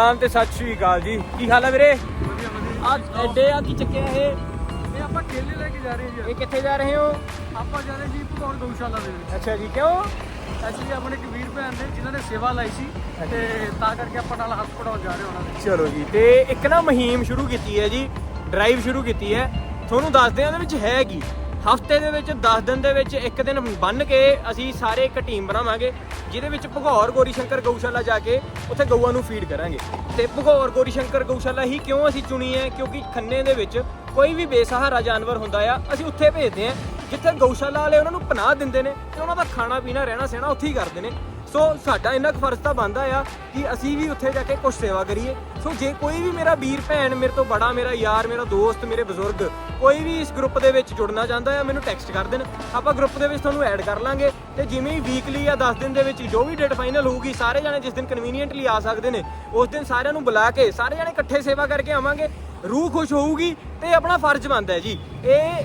ਰਾਮ ਤੇ ਸਤਿ ਸ਼੍ਰੀ ਅਕਾਲ ਜੀ। ਕੀ ਹਾਲ ਹੈ ਵੀਰੇ? ਵਧੀਆ ਵਧੀਆ ਅੱਜ ਐਡੇ ਆ ਕੀ ਚੱਕਿਆ ਇਹ? ਇਹ ਆਪਾਂ ਕੇਲੇ ਲੈ ਕੇ ਜਾ ਰਹੇ ਹਾਂ ਇਹ ਜੀ ਕਿੱਥੇ ਜਾ ਰਹੇ ਹੋ? ਆਪਾਂ ਜਾ ਰਹੇ ਜੀ ਭਗੌੜ ਗਊਸ਼ਾਲਾ ਦੇ ਵਿੱਚ। ਅੱਛਾ ਜੀ ਕਿਉਂ? ਐਕਚੁਅਲੀ ਆਪਣੇ ਇੱਕ ਵੀਰ ਭੈਣ ਨੇ ਜਿਨ੍ਹਾਂ ਨੇ ਸੇਵਾ ਲਾਈ ਸੀ ਤੇ ਤਾਂ ਕਰਕੇ ਆਪਾਂ ਨਾਲ ਹੱਥ ਪੜਾਉਣ ਜਾ ਰਹੇ ਹਾਂ ਉਹਨਾਂ ਦੇ। ਚਲੋ ਜੀ ਤੇ ਇੱਕ ਨਾ ਮੁਹਿੰਮ ਸ਼ੁਰੂ ਕੀਤੀ ਹੈ ਜੀ ਡਰਾਈਵ ਸ਼ੁਰੂ ਕੀਤੀ ਹੈ। ਤੁਹਾਨੂੰ ਦੱਸਦੇ ਹਾਂ ਉਹਦੇ ਵਿੱਚ ਹੈ ਕੀ। ਹਫ਼ਤੇ ਦੇ ਵਿੱਚ 10 ਦਿਨ ਦੇ ਵਿੱਚ, ਇੱਕ ਦਿਨ ਬੰਨ ਕੇ ਅਸੀਂ ਸਾਰੇ ਇੱਕ ਟੀਮ ਬਣਾਵਾਂਗੇ, ਜਿਹਦੇ ਵਿੱਚ ਭਗੌਰ ਗੋਰੀ ਸ਼ੰਕਰ ਗਊਸ਼ਾਲਾ ਜਾ ਕੇ ਉੱਥੇ ਗਊਆਂ ਨੂੰ ਫੀਡ ਕਰਾਂਗੇ। ਤੇ ਭਗੌਰ ਗੋਰੀ ਸ਼ੰਕਰ ਗਊਸ਼ਾਲਾ ਹੀ ਕਿਉਂ ਅਸੀਂ ਚੁਣੀ ਹੈ? ਕਿਉਂਕਿ ਖੰਨੇ ਦੇ ਵਿੱਚ ਕੋਈ ਵੀ ਬੇਸਹਾਰਾ ਜਾਨਵਰ ਹੁੰਦਾ ਆ, ਅਸੀਂ ਉੱਥੇ ਭੇਜਦੇ ਹਾਂ, ਜਿੱਥੇ ਗਊਸ਼ਾਲਾ ਵਾਲੇ ਉਹਨਾਂ ਨੂੰ ਪਨਾਹ ਦਿੰਦੇ ਨੇ ਤੇ ਉਹਨਾਂ ਦਾ ਖਾਣਾ ਪੀਣਾ ਰਹਿਣਾ ਸਹਿਣਾ ਉੱਥੇ ਹੀ ਕਰਦੇ ਨੇ। ਸੋ ਸਾਡਾ ਇੰਨਾ ਕੁ ਫਰਜ਼ ਤਾਂ ਬਣਦਾ ਆ ਕਿ ਅਸੀਂ ਵੀ ਉੱਥੇ ਜਾ ਕੇ ਕੁਝ ਸੇਵਾ ਕਰੀਏ। ਸੋ ਜੇ ਕੋਈ ਵੀ ਮੇਰਾ ਵੀਰ, ਭੈਣ ਮੇਰੇ ਤੋਂ ਬੜਾ, ਮੇਰਾ ਯਾਰ, ਮੇਰਾ ਦੋਸਤ, ਮੇਰੇ ਬਜ਼ੁਰਗ ਕੋਈ ਵੀ ਇਸ ਗਰੁੱਪ ਦੇ ਵਿੱਚ ਜੁੜਨਾ ਚਾਹੁੰਦਾ ਆ, ਮੈਨੂੰ ਟੈਕਸਟ ਕਰ ਦੇਣ। ਆਪਾਂ ਗਰੁੱਪ ਦੇ ਵਿੱਚ ਤੁਹਾਨੂੰ ਐਡ ਕਰ ਲਾਂਗੇ ਤੇ ਜਿਵੇਂ ਹੀ ਵੀਕਲੀ ਜਾਂ 10 ਦਿਨ ਦੇ ਵਿੱਚ ਜੋ ਵੀ ਡੇਟ ਫਾਈਨਲ ਹੋਊਗੀ, ਸਾਰੇ ਜਾਣੇ ਜਿਸ ਦਿਨ ਕਨਵੀਨੀਅੰਟਲੀ ਆ ਸਕਦੇ ਨੇ, ਉਸ ਦਿਨ ਸਾਰਿਆਂ ਨੂੰ ਬੁਲਾ ਕੇ, ਸਾਰੇ ਜਾਣੇ ਇਕੱਠੇ ਸੇਵਾ ਕਰਕੇ ਆਵਾਂਗੇ, ਰੂਹ ਖੁਸ਼ ਹੋਊਗੀ ਤੇ ਆਪਣਾ ਫਰਜ਼ ਬਣਦਾ ਹੈ ਜੀ। ਇਹ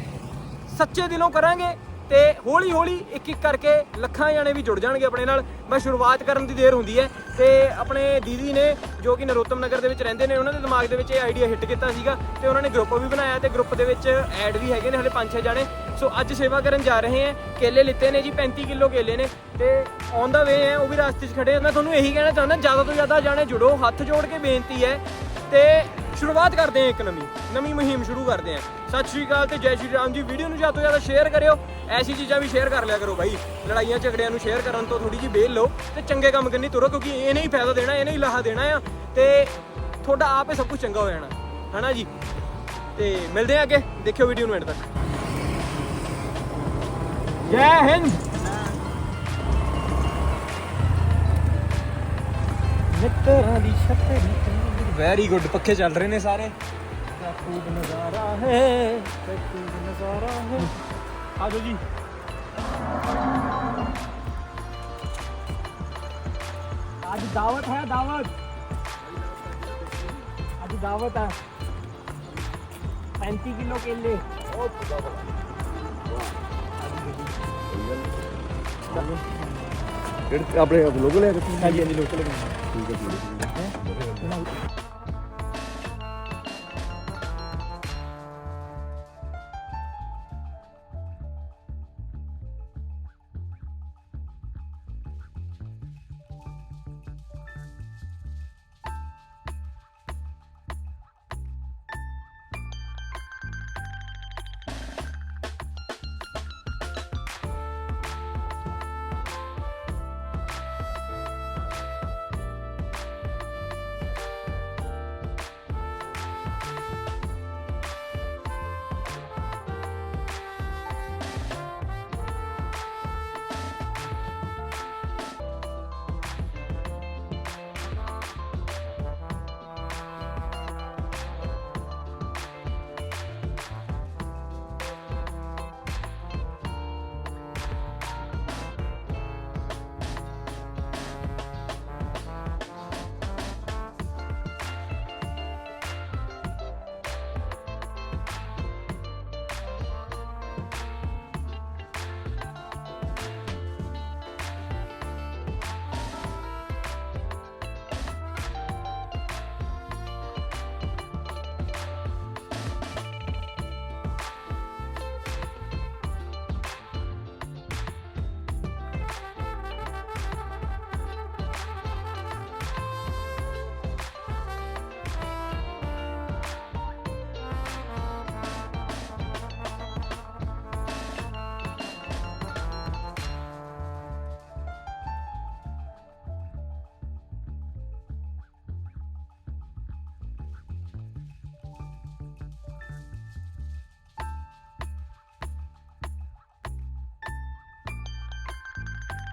ਸੱਚੇ ਦਿਲੋਂ ਕਰਾਂਗੇ ਤੇ ਹੌਲੀ ਹੌਲੀ ਇੱਕ ਇੱਕ ਕਰਕੇ ਲੱਖਾਂ ਜਣੇ ਵੀ ਜੁੜ ਜਾਣਗੇ ਆਪਣੇ ਨਾਲ। ਬਸ ਸ਼ੁਰੂਆਤ ਕਰਨ ਦੀ ਦੇਰ ਹੁੰਦੀ ਹੈ ਤੇ ਆਪਣੇ ਦੀਦੀ ਨੇ, ਜੋ ਕਿ ਨਰੋਤਮ ਨਗਰ ਦੇ ਵਿੱਚ ਰਹਿੰਦੇ ਨੇ, ਉਹਨਾਂ ਦੇ ਦਿਮਾਗ ਦੇ ਵਿੱਚ ਇਹ ਆਈਡੀਆ ਹਿੱਟ ਕੀਤਾ ਸੀਗਾ ਤੇ ਉਹਨਾਂ ਨੇ ਗਰੁੱਪ ਵੀ ਬਣਾਇਆ ਤੇ ਗਰੁੱਪ ਦੇ ਵਿੱਚ ਐਡ ਵੀ ਹੈਗੇ ਨੇ ਹਲੇ 5-6 ਜਾਣੇ। ਸੋ ਅੱਜ ਸੇਵਾ ਕਰਨ ਜਾ ਰਹੇ ਹੈ। ਕੇਲੇ ਲਿੱਤੇ ਨੇ ਜੀ 35 ਕਿਲੋ ਕੇਲੇ ਨੇ ਤੇ ਔਨ ਦਾ ਵੇ ਹੈ, ਉਹ ਵੀ ਰਸਤੇ 'ਚ ਖੜੇ ਮੈਂ ਤੁਹਾਨੂੰ ਇਹੀ ਕਹਿਣਾ ਚਾਹੁੰਦਾ, ਜ਼ਿਆਦਾ ਤੋਂ ਜ਼ਿਆਦਾ ਜਾਣੇ ਜੁੜੋ, ਹੱਥ ਜੋੜ ਕੇ ਬੇਨਤੀ ਹੈ ਤੇ ਸ਼ੁਰੂਆਤ ਕਰਦੇ ਹਾਂ ਇੱਕ ਨਵੀਂ ਨਵੀਂ ਮੁਹਿੰਮ ਸ਼ੁਰੂ ਕਰਦੇ ਹਾਂ। ਸਤਿ ਸ਼੍ਰੀ ਅਕਾਲ ਤੇ ਜੈ ਸ਼੍ਰੀ ਰਾਮ ਜੀ। ਵੀਡੀਓ ਨੂੰ ਜ਼ਿਆਦਾ ਤੋਂ ਜ਼ਿਆਦਾ ਸ਼ੇਅਰ ਕਰਿਓ। ਐਸੀ ਚੀਜ਼ਾਂ ਵੀ ਸ਼ੇਅਰ ਕਰ ਲਿਆ ਕਰੋ ਬਾਈ। ਲੜਾਈਆਂ, ਝਗੜਿਆਂ ਨੂੰ ਸ਼ੇਅਰ ਕਰਨ ਤੋਂ ਥੋੜੀ ਜਿਹੀ ਬੇਲ ਲਓ ਤੇ ਚੰਗੇ ਕੰਮ ਕਰਨੀ ਤੁਰੋ, ਕਿਉਂਕਿ ਇਹਨੇ ਹੀ ਫਾਇਦਾ ਦੇਣਾ ਇਹਨੇ ਹੀ ਲਾਹਾ ਦੇਣਾ ਆ। ਤੇ ਤੁਹਾਡਾ ਆਪ ਹੀ ਸਭ ਕੁਝ ਚੰਗਾ ਹੋ ਜਾਣਾ। ਹਨਾ ਜੀ? ਤੇ ਮਿਲਦੇ ਆ ਅੱਗੇ। ਦੇਖਿਓ ਵੀਡੀਓ ਨੂੰ ਐਂਡ ਤੱਕ। ਜੈ ਹਿੰਦ! ਮਿੱਤਰਾਂ ਦੀ ਛਤਰੀ। ਵੈਰੀ ਗੁੱਡ ਪੱਖੇ ਚੱਲ ਰਹੇ ਨੇ ਸਾਰੇ ਕਿਆ ਖੂਬ ਨਜ਼ਾਰਾ ਹੈ ਕਿਆ ਖੂਬ ਨਜ਼ਾਰਾ ਹੈ ਆ ਜਾਓ ਜੀ ਅੱਜ ਦਾਵਤ ਹੈ ਦਾਵਤ ਅੱਜ ਦਾਵਤ ਹੈ 35 ਕਿਲੋ ਕੇਲੇ ਜਿਹੜੇ ਆਪਣੇ ਲੋਗੋ ਲੈ ਕੇ ਹਾਂਜੀ ਹਾਂਜੀ ਲੋਕਲ ਠੀਕ ਹੈ ਠੀਕ ਹੈ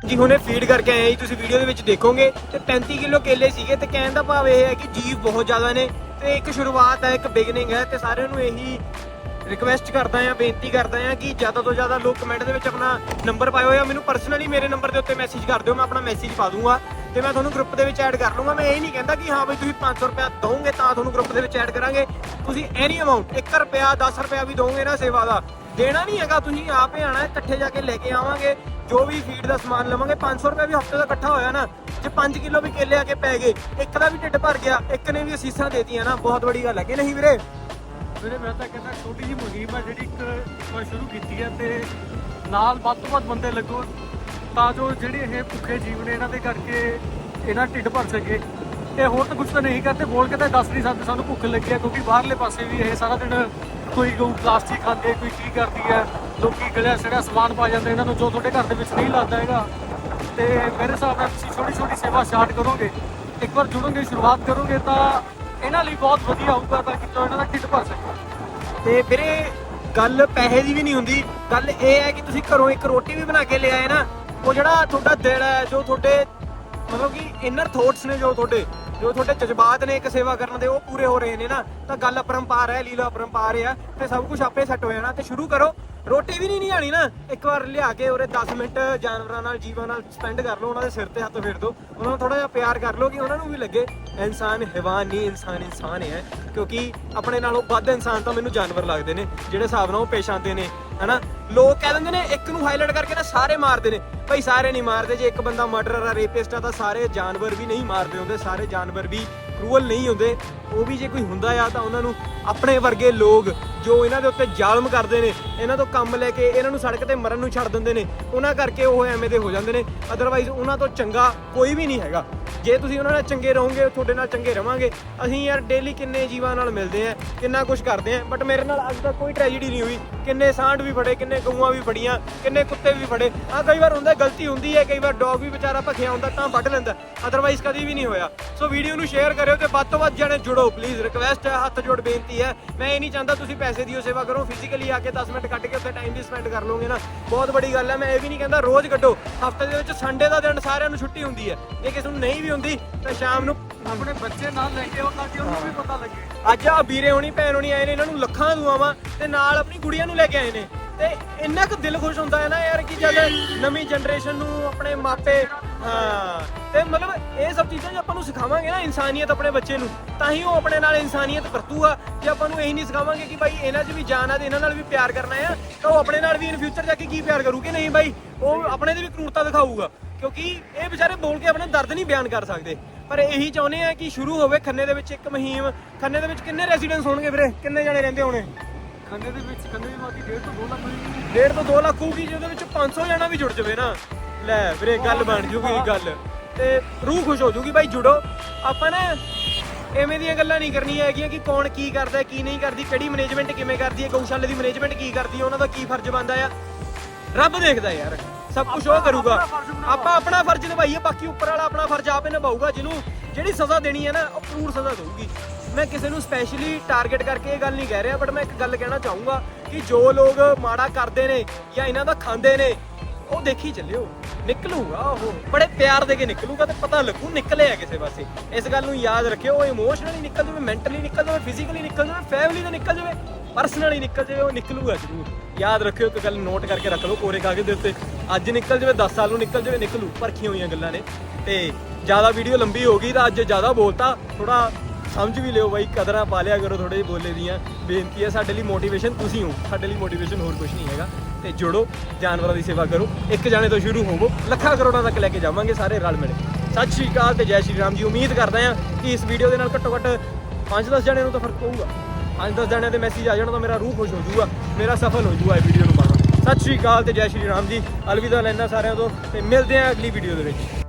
ਜੀ ਹੁਣੇ ਫੀਡ ਕਰਕੇ ਆਏ ਜੀ, ਤੁਸੀਂ ਵੀਡੀਓ ਦੇ ਵਿੱਚ ਦੇਖੋਗੇ। ਤੇ 35 ਕਿਲੋ ਕੇਲੇ ਸੀਗੇ ਤੇ ਕਹਿਣ ਦਾ ਭਾਵ ਇਹ ਹੈ ਕਿ ਜੀਵ ਬਹੁਤ ਜ਼ਿਆਦਾ ਨੇ। ਤੇ ਇੱਕ ਸ਼ੁਰੂਆਤ ਹੈ, ਇੱਕ ਬਿਗਨਿੰਗ ਹੈ ਤੇ ਸਾਰਿਆਂ ਨੂੰ ਇਹੀ ਰਿਕਵੈਸਟ ਕਰਦਾ ਆ ਬੇਨਤੀ ਕਰਦਾ ਆ ਕਿ ਜ਼ਿਆਦਾ ਤੋਂ ਜ਼ਿਆਦਾ ਲੋਕ ਕਮੈਂਟ ਦੇ ਵਿੱਚ ਆਪਣਾ ਨੰਬਰ ਪਾਇਓ ਜਾਂ ਮੈਨੂੰ ਪਰਸਨਲੀ ਮੇਰੇ ਨੰਬਰ ਦੇ ਉੱਤੇ ਮੈਸੇਜ ਕਰ ਦਿਓ, ਮੈਂ ਆਪਣਾ ਮੈਸੇਜ ਪਾ ਦੂੰਗਾ। ਤੇ ਮੈਂ ਤੁਹਾਨੂੰ ਗਰੁੱਪ ਦੇ ਵਿੱਚ ਐਡ ਕਰ ਲੂੰਗਾ ਮੈਂ ਇਹ ਨਹੀਂ ਕਹਿੰਦਾ ਕਿ ਹਾਂ ਬਈ ਤੁਸੀਂ 500 ਰੁਪਇਆ ਦੋਗੇ ਤਾਂ ਤੁਹਾਨੂੰ ਗਰੁੱਪ ਦੇ ਵਿੱਚ ਐਡ ਕਰਾਂਗੇ। ਤੁਸੀਂ ਐਨੀ ਅਮਾਉਂਟ 1 ਰੁਪਿਆ 10 ਰੁਪਿਆ ਵੀ ਦੋਗੇ ਨਾ ਸੇਵਾ ਦਾ। ਦੇਣਾ ਨਹੀਂ ਹੈਗਾ, ਤੁਸੀਂ ਆਪੇ ਆਣਾ ਇਕੱਠੇ ਜਾ ਕੇ ਲੈ ਕੇ ਆਵਾਂਗੇ। ਜੋ ਵੀ ਫੀਡ ਦਾ ਸਮਾਨ ਲਵਾਂਗੇ 500 ਰੁਪਏ ਵੀ ਹਫ਼ਤੇ ਦਾ ਇਕੱਠਾ ਹੋਇਆ ਨਾ, ਜੇ 5 ਕਿਲੋ ਵੀ ਕੇਲੇ ਆ ਕੇ ਪੈ ਗਏ, ਇੱਕ ਦਾ ਵੀ ਢਿੱਡ ਭਰ ਗਿਆ, ਇੱਕ ਨੇ ਵੀ ਅਸੀਸਾਂ ਦੇਤੀਆਂ ਨਾ, ਬਹੁਤ ਵੱਡੀ ਗੱਲ ਹੈ, ਕਿ ਨਹੀਂ ਵੀਰੇ? ਵੀਰੇ, ਮੈਂ ਤਾਂ ਕਹਿੰਦਾ ਛੋਟੀ ਜਿਹੀ ਮੁਹਿੰਮ ਹੈ ਜਿਹੜੀ ਇੱਕ ਇੱਕ ਵਾਰ ਸ਼ੁਰੂ ਕੀਤੀ ਹੈ ਤੇ ਨਾਲ ਵੱਧ ਤੋਂ ਵੱਧ ਬੰਦੇ ਲੱਗੋ, ਤਾਂ ਜੋ ਜਿਹੜੇ ਇਹ ਭੁੱਖੇ ਜੀਵ ਨੇ ਇਹਨਾਂ ਦੇ ਕਰਕੇ ਇਹਨਾਂ ਢਿੱਡ ਭਰ ਸਕੇ। ਇਹ ਹੋਰ ਤਾਂ ਕੁਝ ਤਾਂ ਨਹੀਂ ਕਰਦੇ, ਬੋਲ ਕੇ ਤਾਂ ਦੱਸ ਨਹੀਂ ਸਕਦੇ ਸਾਨੂੰ ਭੁੱਖ ਲੱਗੀ ਹੈ ਕਿਉਂਕਿ ਬਾਹਰਲੇ ਪਾਸੇ ਵੀ ਇਹ ਸਾਰਾ ਦਿਨ ਕੋਈ ਗਊ ਪਲਾਸਟਿਕ ਖਾਂਦੇ, ਕੋਈ ਕੀ ਕਰਦੀ ਹੈ ਲੋਕੀ ਗਲਿਆ ਸੜਿਆ ਸਮਾਨ ਪਾ ਜਾਂਦੇ, ਇਹਨਾਂ ਨੂੰ ਜੋ ਤੁਹਾਡੇ ਘਰ ਦੇ ਵਿੱਚ ਨਹੀਂ ਲੱਗਦਾ ਹੈਗਾ। ਤੇ ਮੇਰੇ ਹਿਸਾਬ ਨਾਲ ਤੁਸੀਂ ਛੋਟੀ ਛੋਟੀ ਸੇਵਾ ਸਟਾਰਟ ਕਰੋਗੇ, ਇੱਕ ਵਾਰ ਜੁੜੋਗੇ, ਸ਼ੁਰੂਆਤ ਕਰੋਗੇ, ਤਾਂ ਇਹਨਾਂ ਲਈ ਬਹੁਤ ਵਧੀਆ ਹੋਊਗਾ ਤਾਂ ਕਿ ਜੋ ਇਹਨਾਂ ਦਾ ਢਿੱਡ ਭਰ ਸਕੇ। ਤੇ ਵੀਰੇ, ਗੱਲ ਪੈਸੇ ਦੀ ਵੀ ਨਹੀਂ ਹੁੰਦੀ। ਗੱਲ ਇਹ ਹੈ ਕਿ ਤੁਸੀਂ ਘਰੋਂ ਇੱਕ ਰੋਟੀ ਵੀ ਬਣਾ ਕੇ ਲਿਆਏ ਨਾ, ਉਹ ਜਿਹੜਾ ਤੁਹਾਡਾ ਦਿਲ ਹੈ, ਜੋ ਤੁਹਾਡੇ ਮਤਲਬ ਕਿ ਇਨਰ ਥੋਟਸ ਨੇ ਜੋ ਤੁਹਾਡੇ ਜੋ ਤੁਹਾਡੇ ਜਜ਼ਬਾਤ ਨੇ ਇੱਕ ਸੇਵਾ ਕਰਨ ਦੇ, ਉਹ ਪੂਰੇ ਹੋ ਰਹੇ ਨੇ ਨਾ, ਤਾਂ ਗੱਲ ਅਪਰੰਪਾਰ ਹੈ, ਲੀਲਾ ਅਪਰੰਪਾਰ ਹੈ ਤੇ ਸਭ ਕੁਝ ਆਪੇ ਸੈੱਟ ਹੋ ਜਾਣਾ, ਤੇ ਸ਼ੁਰੂ ਕਰੋ। ਰੋਟੀ ਵੀ ਨਹੀਂ ਨਹੀਂ ਨਾ, ਇੱਕ ਵਾਰ ਲਿਆ ਕੇ ਉਹਰੇ 10 ਮਿੰਟ ਜਾਨਵਰਾਂ ਨਾਲ, ਜੀਵਾਂ ਨਾਲ ਸਪੈਂਡ ਕਰ ਲਓ, ਉਹਨਾਂ ਦੇ ਸਿਰ ਤੇ ਹੱਥ ਫੇਰ ਦਿਓ ਉਹਨਾਂ ਨੂੰ ਥੋੜਾ ਜਿਹਾ ਪਿਆਰ ਕਰ ਲਓ ਕਿ ਉਹਨਾਂ ਨੂੰ ਵੀ ਲੱਗੇ, ਇਨਸਾਨ ਹੈਵਾਨ ਨਹੀਂ, ਇਨਸਾਨ ਇਨਸਾਨ ਹੈ, ਕਿਉਂਕਿ ਆਪਣੇ ਨਾਲੋਂ ਵੱਧ ਇਨਸਾਨ ਤਾਂ ਮੈਨੂੰ ਜਾਨਵਰ ਲੱਗਦੇ ਨੇ, ਜਿਹੜੇ ਹਿਸਾਬ ਨਾਲ ਉਹ ਪੇਸ਼ ਆਉਂਦੇ ਨੇ, ਹਨਾ? ਲੋਕ ਕਹਿ ਦਿੰਦੇ ਨੇ, ਇੱਕ ਨੂੰ ਹਾਈਲਾਈਟ ਕਰਕੇ ਨਾ ਸਾਰੇ ਮਾਰਦੇ ਨੇ ਭਾਈ ਸਾਰੇ ਨਹੀਂ ਮਾਰਦੇ, ਜੇ ਇੱਕ ਬੰਦਾ ਮਰਡਰਰ ਆ, ਰੇਪਿਸਟ ਆ, ਤਾਂ ਸਾਰੇ ਜਾਨਵਰ ਵੀ ਨਹੀਂ ਮਾਰਦੇ ਹੁੰਦੇ, ਸਾਰੇ ਜਾਨਵਰ ਵੀ ਕਰੂਅਲ ਨਹੀਂ ਹੁੰਦੇ। ਉਹ ਵੀ ਜੇ ਕੋਈ ਹੁੰਦਾ ਆ ਤਾਂ ਉਹਨਾਂ ਨੂੰ ਆਪਣੇ ਵਰਗੇ ਲੋਕ ਜੋ ਇਹਨਾਂ ਦੇ ਉੱਤੇ ਜ਼ਾਲਮ ਕਰਦੇ ਨੇ, ਇਹਨਾਂ ਤੋਂ ਕੰਮ ਲੈ ਕੇ ਇਹਨਾਂ ਨੂੰ ਸੜਕ ਤੇ ਮਰਨ ਨੂੰ ਛੱਡ ਦਿੰਦੇ ਨੇ, ਉਹਨਾਂ ਕਰਕੇ ਉਹ ਐਵੇਂ ਦੇ ਹੋ ਜਾਂਦੇ ਨੇ। ਅਦਰਵਾਈਜ਼ ਉਹਨਾਂ ਤੋਂ ਚੰਗਾ ਕੋਈ ਵੀ ਨਹੀਂ ਹੈਗਾ। ਜੇ ਤੁਸੀਂ ਉਹਨਾਂ ਨਾਲ ਚੰਗੇ ਰਹੋਗੇ, ਤੁਹਾਡੇ ਨਾਲ ਚੰਗੇ ਰਵਾਂਗੇ, ਅਸੀਂ ਯਾਰ ਡੇਲੀ ਕਿੰਨੇ ਜੀਵਾਂ ਨਾਲ ਮਿਲਦੇ ਆ, ਕਿੰਨਾ ਕੁਝ ਕਰਦੇ ਆ ਬਟ ਮੇਰੇ ਨਾਲ ਅੱਜ ਤੱਕ ਕੋਈ ਟ੍ਰੈਜੇਡੀ ਨਹੀਂ ਹੋਈ। ਕਿੰਨੇ ਸਾਂਢ ਵੀ ਫੜੇ, ਕਿੰਨੇ ਗਊਆਂ ਵੀ ਫੜੀਆਂ, ਕਿੰਨੇ ਕੁੱਤੇ ਵੀ ਫੜੇ। ਆ ਕਈ ਵਾਰ ਹੁੰਦਾ, ਗਲਤੀ ਹੁੰਦੀ ਹੈ, ਕਈ ਵਾਰ ਡੌਗ ਵੀ ਵਿਚਾਰਾ ਭਖਿਆ ਹੁੰਦਾ ਤਾਂ ਵੱਢ ਲੈਂਦਾ। ਅਦਰਵਾਈਜ਼ ਕਦੀ ਵੀ ਨਹੀਂ ਹੋਇਆ। ਸੋ ਵੀਡੀਓ ਨੂੰ ਸ਼ੇਅਰ ਕਰਿਓ ਤੇ ਵੱਧ ਤੋਂ ਵੱਧ ਜਣੇ ਜੁੜੋ। ਪਲੀਜ਼ ਰਿਕਵੈਸਟ ਹੈ ਹੱਥ ਜੋੜ ਬੇਨਤੀ ਹੈ। ਮੈਂ ਇਹ ਨਹੀਂ ਚਾਹੁੰਦਾ ਤੁਸੀਂ ਪੈਸੇ ਦੀ ਉਹ ਸੇਵਾ ਕਰੋ ਫਿਜ਼ੀਕਲੀ ਆ ਕੇ 10 ਮਿੰਟ ਕੱਢ ਕੇ ਉੱਥੇ ਟਾਈਮ ਵੀ ਸਪੈਂਡ ਕਰ ਲਓਗੇ ਨਾ। ਬਹੁਤ ਵੱਡੀ ਗੱਲ ਹੈ ਮੈਂ ਇਹ ਵੀ ਨਹੀਂ ਕਹਿੰਦਾ ਰੋਜ਼ ਕੱਢੋ। ਹਫ਼ਤੇ ਦੇ ਵਿੱਚ ਸੰਡੇ ਦਾ ਦਿਨ ਸਾਰਿਆਂ ਨੂੰ ਛੁੱਟੀ ਹੁੰਦੀ ਹੈ। ਜੇ ਕਿਸੇ ਨੂੰ ਨਹੀਂ ਵੀ ਹੁੰਦੀ ਤਾਂ ਸ਼ਾਮ ਨੂੰ ਆਪਣੇ ਬੱਚੇ ਨਾਲ ਲੈ ਕੇ ਆਓ ਤਾਂ ਕਿ ਉਹਨੂੰ ਵੀ ਪਤਾ ਲੱਗੇ। ਅੱਜ ਆ ਵੀਰੇ ਹੋਣੀ ਭੈਣ ਹੋਣੀ ਆਏ ਨੇ ਇਹਨਾਂ ਨੂੰ ਲੱਖਾਂ ਦੁਆਵਾਂ ਤੇ ਨਾਲ ਆਪਣੀ ਗੁੜੀਆਂ ਨੂੰ ਲੈ ਕੇ ਆਏ ਨੇ। ਤੇ ਇੰਨਾ ਕੁ ਦਿਲ ਖੁਸ਼ ਹੁੰਦਾ ਹੈ ਨਾ ਯਾਰ ਕਿ ਜਦ ਨਵੀਂ ਜਨਰੇਸ਼ਨ ਨੂੰ ਆਪਣੇ ਮਾਪੇ, ਹਾਂ, ਤੇ ਮਤਲਬ ਇਹ ਸਭ ਚੀਜ਼ਾਂ ਜੇ ਆਪਾਂ ਨੂੰ ਸਿਖਾਵਾਂਗੇ ਨਾ ਇਨਸਾਨੀਅਤ ਆਪਣੇ ਬੱਚੇ ਨੂੰ, ਤਾਂ ਹੀ ਉਹ ਆਪਣੇ ਨਾਲ ਇਨਸਾਨੀਅਤ ਵਰਤੂਗਾ। ਜੇ ਆਪਾਂ ਨੂੰ ਇਹੀ ਨਹੀਂ ਸਿਖਾਵਾਂਗੇ ਕਿ ਭਾਈ ਇਹਨਾਂ 'ਚ ਵੀ ਜਾਨ ਆ ਤੇ ਇਹਨਾਂ ਨਾਲ ਵੀ ਪਿਆਰ ਕਰਨਾ ਆ, ਤਾਂ ਉਹ ਆਪਣੇ ਨਾਲ ਵੀ ਇਨ ਫਿਊਚਰ ਜਾ ਕੇ ਕੀ ਪਿਆਰ ਕਰੂ ਕਿ ਨਹੀਂ ਭਾਈ ਉਹ ਆਪਣੇ ਦੀ ਵੀ ਕਰੂਰਤਾ ਦਿਖਾਊਗਾ। ਕਿਉਂਕਿ ਇਹ ਵਿਚਾਰੇ ਬੋਲ ਕੇ ਆਪਣੇ ਦਰਦ ਨਹੀਂ ਬਿਆਨ ਕਰ ਸਕਦੇ। ਪਰ ਇਹੀ ਚਾਹੁੰਦੇ ਆ ਕਿ ਸ਼ੁਰੂ ਹੋਵੇ ਖੰਨੇ ਦੇ ਵਿੱਚ ਇੱਕ ਮੁਹਿੰਮ, ਖੰਨੇ ਦੇ ਵਿੱਚ ਕਿੰਨੇ ਰੈਜ਼ੀਡੈਂਟਸ ਹੋਣਗੇ ਵੀਰੇ? ਕਿੰਨੇ ਜਣੇ ਰਹਿੰਦੇ ਹੋਣੇ? ਖੰਨੇ ਦੇ ਵਿੱਚ ਖੰਨੇ ਦੀ ਮਾਤੀ 1.5 ਤੋਂ 2 ਲੱਖ ਹੋਈ ਡੇਢ ਤੋਂ 2 ਲੱਖ ਹੋਊਗੀ ਜਿਹਦੇ ਵਿੱਚ 500 ਜਣਾ ਵੀ ਜੁੜ ਜਾਵੇ ਨਾ। ਲੈ ਵੀਰੇ ਗੱਲ ਬਣ ਜੂਗੀ ਗੱਲ। ਤੇ ਰੂਹ ਖੁਸ਼ ਹੋ ਜੂਗੀ ਭਾਈ ਜੁੜੋ। ਆਪਾਂ ਨਾ ਐਵੇਂ ਦੀਆਂ ਗੱਲਾਂ ਨਹੀਂ ਕਰਨੀਆਂ ਹੈਗੀਆਂ ਕਿ ਕੌਣ ਕੀ ਕਰਦਾ ਹੈ, ਕੀ ਨਹੀਂ ਕਰਦੀ ਕਿਹੜੀ ਮੈਨੇਜਮੈਂਟ ਕਿਵੇਂ ਕਰਦੀ ਹੈ ਗਊਸ਼ਾਲੇ ਦੀ ਮੈਨੇਜਮੈਂਟ ਕੀ ਕਰਦੀ ਹੈ ਉਹਨਾਂ ਦਾ ਕੀ ਫਰਜ਼ ਬਣਦਾ ਆ। ਰੱਬ ਦੇਖਦਾ ਯਾਰ ਸਭ ਕੁਝ ਉਹ ਕਰੂਗਾ। ਆਪਾਂ ਆਪਣਾ ਫਰਜ਼ ਨਿਭਾਈਏ ਬਾਕੀ ਉੱਪਰ ਵਾਲਾ ਆਪਣਾ ਫਰਜ਼ ਆਪੇ ਨਿਭਾਊਗਾ ਜਿਹਨੂੰ ਜਿਹੜੀ ਸਜ਼ਾ ਦੇਣੀ ਹੈ ਨਾ ਉਹ ਜ਼ਰੂਰ ਸਜ਼ਾ ਦੇਊਗੀ। ਮੈਂ ਕਿਸੇ ਨੂੰ ਸਪੈਸ਼ਲੀ ਟਾਰਗੇਟ ਕਰਕੇ ਇਹ ਗੱਲ ਨਹੀਂ ਕਹਿ ਰਿਹਾ ਬਟ ਮੈਂ ਇੱਕ ਗੱਲ ਕਹਿਣਾ ਚਾਹੂੰਗਾ ਕਿ ਜੋ ਲੋਕ ਮਾੜਾ ਕਰਦੇ ਨੇ ਜਾਂ ਇਹਨਾਂ ਦਾ ਖਾਂਦੇ ਨੇ, ਉਹ ਦੇਖੀ ਚੱਲਿਓ, ਨਿਕਲੂਗਾ ਉਹ। ਬੜੇ ਪਿਆਰ ਦੇ ਕੇ ਨਿਕਲੂਗਾ ਤੇ ਪਤਾ ਲੱਗੂ ਨਿਕਲੇ ਆ ਕਿਸੇ ਪਾਸੇ। ਇਸ ਗੱਲ ਨੂੰ ਯਾਦ ਰੱਖਿਓ, ਉਹ ਇਮੋਸ਼ਨਲੀ ਨਿਕਲ ਜਾਵੇ ਮੈਂਟਲੀ ਨਿਕਲ ਜਾਵੇ ਫਿਜ਼ੀਕਲੀ ਨਿਕਲ ਜਾਵੇ ਫੈਮਿਲੀ ਦਾ ਨਿਕਲ ਜਾਵੇ ਪਰਸਨਲੀ ਨਿਕਲ ਜਾਵੇ, ਉਹ ਨਿਕਲੂਗਾ ਜ਼ਰੂਰ। ਯਾਦ ਰੱਖਿਓ, ਇੱਕ ਗੱਲ ਨੋਟ ਕਰਕੇ ਰੱਖ ਲਓ ਕੋਰੇ ਕਾਗਜ਼ ਦੇ ਉੱਤੇ। ਅੱਜ ਨਿਕਲ ਜਾਵੇ 10 ਸਾਲ ਨੂੰ ਨਿਕਲ ਜਾਵੇ, ਨਿਕਲੂ। ਪਰਖੀਆਂ ਹੋਈਆਂ ਗੱਲਾਂ ਨੇ? ਤੇ ਜ਼ਿਆਦਾ ਵੀਡੀਓ ਲੰਬੀ ਹੋ ਗਈ ਤਾਂ ਅੱਜ ਜ਼ਿਆਦਾ ਬੋਲਤਾ ਥੋੜਾ ਸਮਝ ਵੀ ਲਿਓ ਬਾਈ, ਕਦਰਾਂ ਪਾ ਲਿਆ ਕਰੋ ਥੋੜੇ ਜਿਹੇ ਬੋਲੇ ਦੀਆਂ। ਬੇਨਤੀ ਹੈ ਸਾਡੇ ਲਈ ਮੋਟੀਵੇਸ਼ਨ ਤੁਸੀਂ ਹੋ। ਸਾਡੇ ਲਈ ਮੋਟੀਵੇਸ਼ਨ ਹੋਰ ਕੁਝ ਨਹੀਂ ਹੈਗਾ। ਤੇ ਜੁੜੋ, ਜਾਨਵਰਾਂ ਦੀ ਸੇਵਾ ਕਰੋ। ਇੱਕ ਜਾਣੇ ਤੋਂ ਸ਼ੁਰੂ ਹੋਵੋ। ਲੱਖਾਂ ਕਰੋੜਾਂ ਤੱਕ ਲੈ ਕੇ ਜਾਵਾਂਗੇ ਸਾਰੇ ਰਲ ਮਿਲ ਸਤਿ ਸ਼੍ਰੀ ਅਕਾਲ ਤੇ ਜੈ ਸ਼੍ਰੀ ਰਾਮ ਜੀ। ਉਮੀਦ ਕਰਦਾ ਹਾਂ ਕਿ ਇਸ ਵੀਡੀਓ ਦੇ ਨਾਲ ਘੱਟੋ ਘੱਟ 5-10 ਜਣਿਆਂ ਨੂੰ ਤਾਂ ਫ਼ਰਕ ਪਊਗਾ। 5-10 ਜਣਿਆਂ ਦੇ ਮੈਸੇਜ ਆ ਜਾਣ ਤਾਂ ਮੇਰਾ ਰੂਹ ਖੁਸ਼ ਹੋ ਜਾਊਗਾ। ਮੇਰਾ ਸਫਲ ਹੋ ਜਾਊਗਾ ਇਹ ਵੀਡੀਓ ਨੂੰ ਪਾਉਣਾ। ਸਤਿ ਸ਼੍ਰੀ ਅਕਾਲ ਤੇ ਜੈ ਸ਼੍ਰੀ ਰਾਮ ਜੀ। ਅਲਵਿਦਾ ਲੈਣਾ ਸਾਰਿਆਂ ਤੋਂ ਤੇ ਮਿਲਦੇ ਹਾਂ ਅਗਲੀ ਵੀਡੀਓ ਦੇ ਵਿੱਚ।